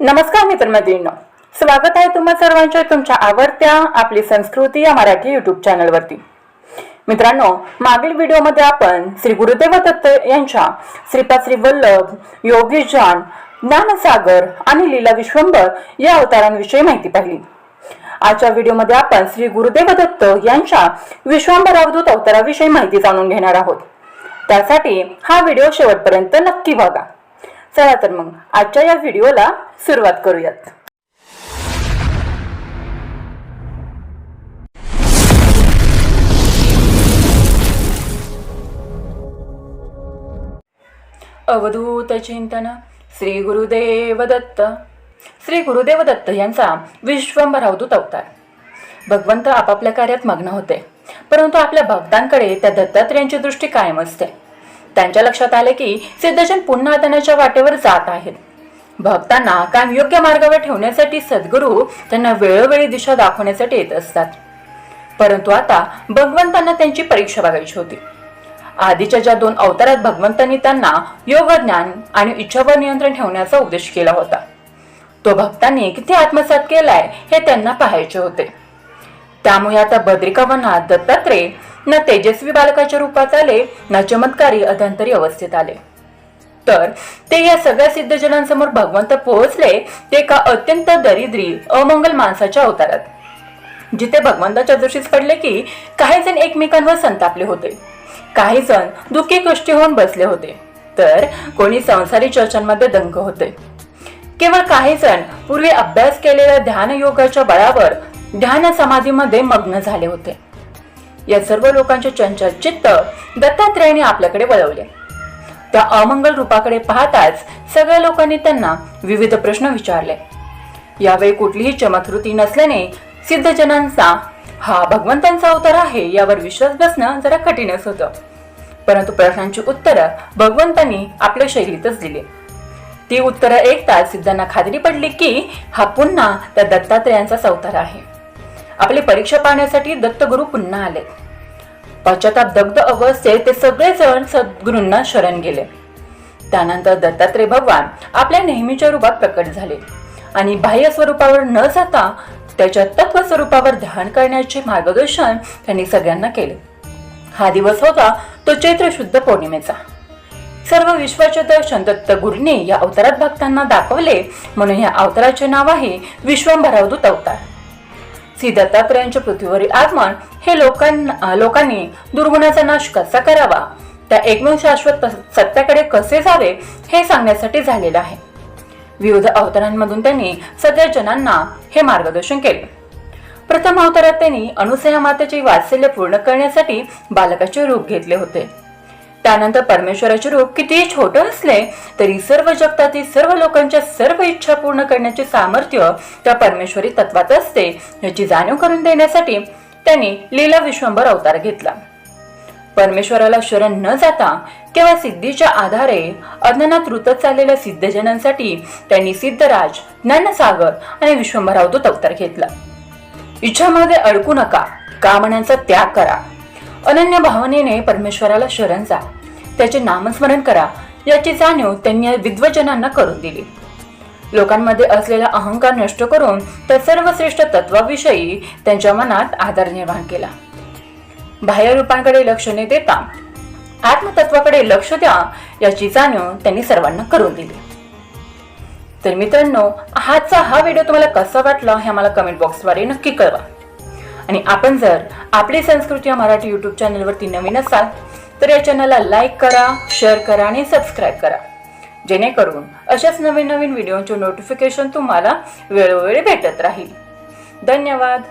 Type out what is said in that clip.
नमस्कार मित्रमैत्रिणींनो. स्वागत आहे तुम्हा सर्वांच्या तुमच्या आवडत्या आपली संस्कृती या मराठी युट्यूब चॅनलवरती मित्रांनो मागील व्हिडिओमध्ये आपण श्री गुरुदेव दत्त यांच्या श्रीपाद श्री वल्लभ योगी जान ज्ञानसागर आणि लीला विश्वंभर या अवतारांविषयी माहिती पाहिली. आजच्या व्हिडिओमध्ये आपण श्री गुरुदेव दत्त यांच्या विश्वंभर अवधूत अवताराविषयी माहिती जाणून घेणार आहोत. त्यासाठी हा व्हिडिओ शेवटपर्यंत नक्की बघा. चला तर मग आजच्या या व्हिडिओला सुरुवात करूयात. अवधूत चिंतन श्री गुरुदेव दत्त. श्री गुरुदेव दत्त यांचा विश्वंभर अवधूत अवतार. भगवंत आपापल्या कार्यात मग्न होते परंतु आपल्या भक्तांकडे त्या दत्तात्रेयांची दृष्टी कायम असते. त्यांच्या लक्षात आले की सिद्धजन पुन्हा त्यांच्या वाटेवर जात आहेत. भक्तांना कायम योग्य मार्गावर ठेवण्यासाठी सद्गुरू त्यांना वेळोवेळी दिशा दाखवण्यासाठी येत असतात. परंतु आता भगवंतांना त्यांची परीक्षा बघायची होती. आधीच्या ज्या दोन अवतारात भगवंतांनी त्यांना योग ज्ञान आणि इच्छावर नियंत्रण ठेवण्याचा उद्देश केला होता. तो भक्तांनी किती आत्मसात केलाय हे त्यांना पाहायचे होते. त्यामुळे आता बद्रिकावनात दत्तात्रय न तेजस्वी बालकाच्या रूपात आले न चमत्कारी अध्यंतरी अवस्थेत आले. तर ते या सगळ्या सिद्धजनांसमोर भगवंत पोहोचले ते एका अत्यंत दरिद्री अमंगल माणसाच्या अवतारात. जिथे भगवंताच्या दृष्टीस पडले की काही जण एकमेकांवर संतापले होते. काही जण दुःखी कृष्टी होऊन बसले होते. तर कोणी संसारी चर्चांमध्ये दंग होते. केवळ काही जण पूर्वी अभ्यास केलेल्या ध्यान योगाच्या बळावर ध्यान समाधीमध्ये मग्न झाले होते. या सर्व लोकांचे चंचल चित्त दत्तात्रयाने आपल्याकडे वळवले. त्या अमंगल रूपाकडे पाहताच सगळ्या लोकांनी त्यांना विविध प्रश्न विचारले. यावेळी कुठलीही चमत्कृती नसल्याने सिद्धजनांचा हा भगवंतांचा अवतार आहे यावर विश्वास बसणं जरा कठीणच होतं. परंतु प्रश्नांची उत्तरं भगवंतांनी आपल्या शैलीतच दिली. ती उत्तरं ऐकताच सिद्धांना खात्री पडली की हा पुन्हा त्या दत्तात्रयांचाच अवतार आहे. आपली परीक्षा पाहण्यासाठी दत्तगुरु पुन्हा आले पश्चाताप दग्ध अवस्थेत ते सगळेजण सद्गुरूंना शरण गेले. त्यानंतर दत्तात्रय भगवान आपल्या नेहमीच्या रूपात प्रकट झाले. आणि बाह्य स्वरूपावर न जाता त्याच्या तत्व स्वरूपावर ध्यान करण्याचे मार्गदर्शन त्यांनी सगळ्यांना केले. हा दिवस होता तो चैत्र शुद्ध पौर्णिमेचा. सर्व विश्वाचे दर्शन दत्त गुरुने या अवतारात भक्तांना दाखवले म्हणून या अवताराचे नाव आहे विश्वंभरावदूत अवतार. श्री दत्तात्रयांच्या पृथ्वीवरील आगमन हे लोकांना लोकांनी दुर्गुणाचा नाश कसा करावा? त्या एकमेव शाश्वत सत्याकडे कसे जावे हे सांगण्यासाठी झालेलं आहे. विविध अवतारांमधून त्यांनी सगळ्या जनांना हे मार्गदर्शन केले. प्रथम अवतारात त्यांनी अनुसया मातेचे वात्सल्य पूर्ण करण्यासाठी बालकाचे रूप घेतले होते. त्यानंतर परमेश्वराचे रूप कितीही छोटं असले तरी सर्व जगतातील सर्व लोकांच्या सर्व इच्छा पूर्ण करण्याचे सामर्थ्य त्या परमेश्वरी तत्वात असते याची जाणीव करून देण्यासाठी त्यांनी लीला विश्वंभर अवतार घेतला. परमेश्वराला शरण न जाता केवळ सिद्धीच्या आधारे अज्ञानात रुतत चाललेल्या सिद्धजनांसाठी त्यांनी सिद्धराज ज्ञानसागर आणि विश्वंभर अवतार घेतला. इच्छामध्ये अडकू नका. कामण्यांचा त्याग करा. अनन्य भावनेने परमेश्वराला शरण जा. त्याचे नामस्मरण करा. याची जाणीव त्यांनी विद्वजनांना करून दिली. लोकांमध्ये असलेला अहंकार नष्ट करून त्या सर्वश्रेष्ठ तत्वाविषयी त्यांच्या मनात आदर निर्माण केला. बाह्य रूपांकडे लक्ष न देता आत्मतत्वाकडे लक्ष द्या याची जाणीव त्यांनी सर्वांना करून दिली. तर मित्रांनो आजचा हा व्हिडिओ तुम्हाला कसा वाटला हे मला कमेंट बॉक्सद्वारे नक्की कळवा. आणि आपण जर आपली संस्कृती या मराठी यूट्यूब चॅनलवरती नवीन असाल तर या चॅनलला लाईक करा शेअर करा आणि सबस्क्राईब करा. जेणेकरून अशाच नवीन नवीन व्हिडिओचे नोटिफिकेशन तुम्हाला वेळोवेळी भेटत राहील. धन्यवाद.